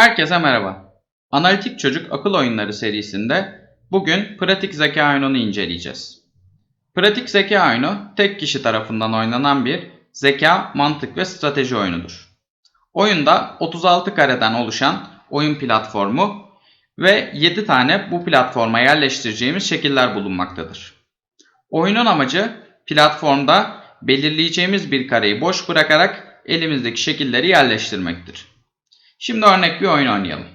Herkese merhaba. Analitik Çocuk Akıl Oyunları serisinde bugün pratik zeka oyununu inceleyeceğiz. Pratik zeka oyunu tek kişi tarafından oynanan bir zeka, mantık ve strateji oyunudur. Oyunda 36 kareden oluşan oyun platformu ve 7 tane bu platforma yerleştireceğimiz şekiller bulunmaktadır. Oyunun amacı platformda belirleyeceğimiz bir kareyi boş bırakarak elimizdeki şekilleri yerleştirmektir. Şimdi örnek bir oyun oynayalım.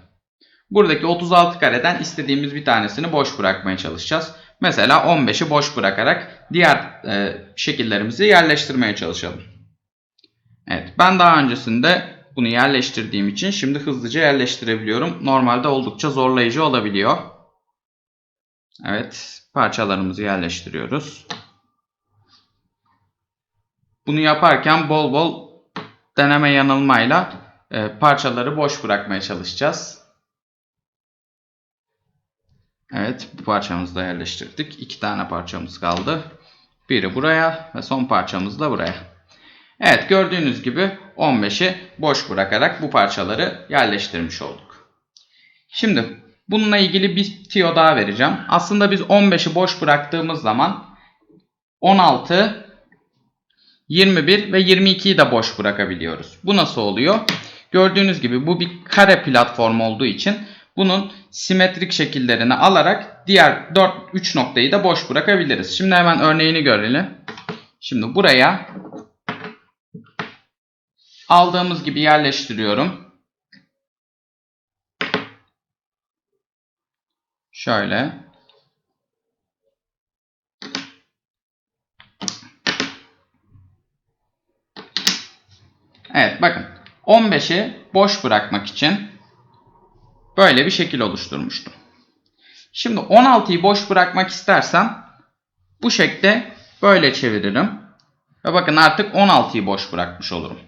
Buradaki 36 kareden istediğimiz bir tanesini boş bırakmaya çalışacağız. Mesela 15'i boş bırakarak diğer e, şekillerimizi yerleştirmeye çalışalım. Evet ben daha öncesinde bunu yerleştirdiğim için şimdi hızlıca yerleştirebiliyorum. Normalde oldukça zorlayıcı olabiliyor. Evet parçalarımızı yerleştiriyoruz. Bunu yaparken bol bol deneme yanılmayla e, parçaları boş bırakmaya çalışacağız. Evet bu parçamızı da yerleştirdik. İki tane parçamız kaldı. Biri buraya ve son parçamız da buraya. Evet gördüğünüz gibi 15'i boş bırakarak bu parçaları yerleştirmiş olduk. Şimdi bununla ilgili bir tiyo daha vereceğim. Aslında biz 15'i boş bıraktığımız zaman 16, 21 ve 22'yi de boş bırakabiliyoruz. Bu nasıl oluyor? Gördüğünüz gibi bu bir kare platform olduğu için bunun simetrik şekillerini alarak diğer 4 3 noktayı da boş bırakabiliriz. Şimdi hemen örneğini görelim. Şimdi buraya aldığımız gibi yerleştiriyorum. Şöyle. Evet bakın 15'i boş bırakmak için böyle bir şekil oluşturmuştum. Şimdi 16'yı boş bırakmak istersem bu şekilde böyle çeviririm. Ve bakın artık 16'yı boş bırakmış olurum.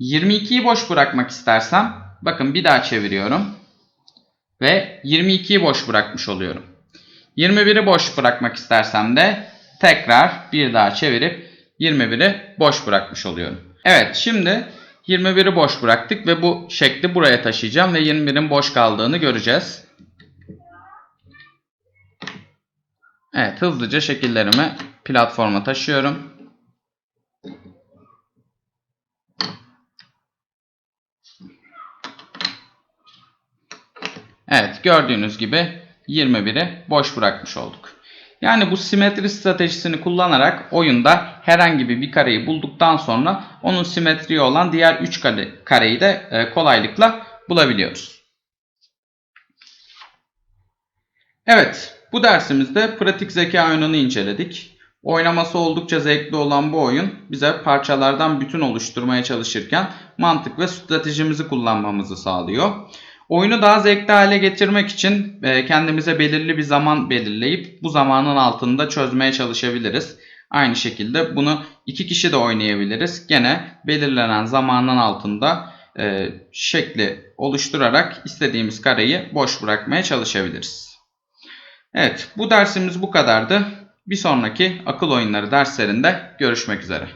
22'yi boş bırakmak istersem bakın bir daha çeviriyorum. Ve 22'yi boş bırakmış oluyorum. 21'i boş bırakmak istersem de tekrar bir daha çevirip 21'i boş bırakmış oluyorum. Evet şimdi 21'i boş bıraktık ve bu şekli buraya taşıyacağım ve 21'in boş kaldığını göreceğiz. Evet hızlıca şekillerimi platforma taşıyorum. Evet gördüğünüz gibi 21'i boş bırakmış olduk. Yani bu simetri stratejisini kullanarak oyunda herhangi bir kareyi bulduktan sonra onun simetriği olan diğer 3 kare, kareyi de e, kolaylıkla bulabiliyoruz. Evet bu dersimizde pratik zeka oyununu inceledik. Oynaması oldukça zevkli olan bu oyun bize parçalardan bütün oluşturmaya çalışırken mantık ve stratejimizi kullanmamızı sağlıyor. Oyunu daha zevkli hale getirmek için e, kendimize belirli bir zaman belirleyip bu zamanın altında çözmeye çalışabiliriz. Aynı şekilde bunu iki kişi de oynayabiliriz. Gene belirlenen zamanın altında e, şekli oluşturarak istediğimiz kareyi boş bırakmaya çalışabiliriz. Evet bu dersimiz bu kadardı. Bir sonraki akıl oyunları derslerinde görüşmek üzere.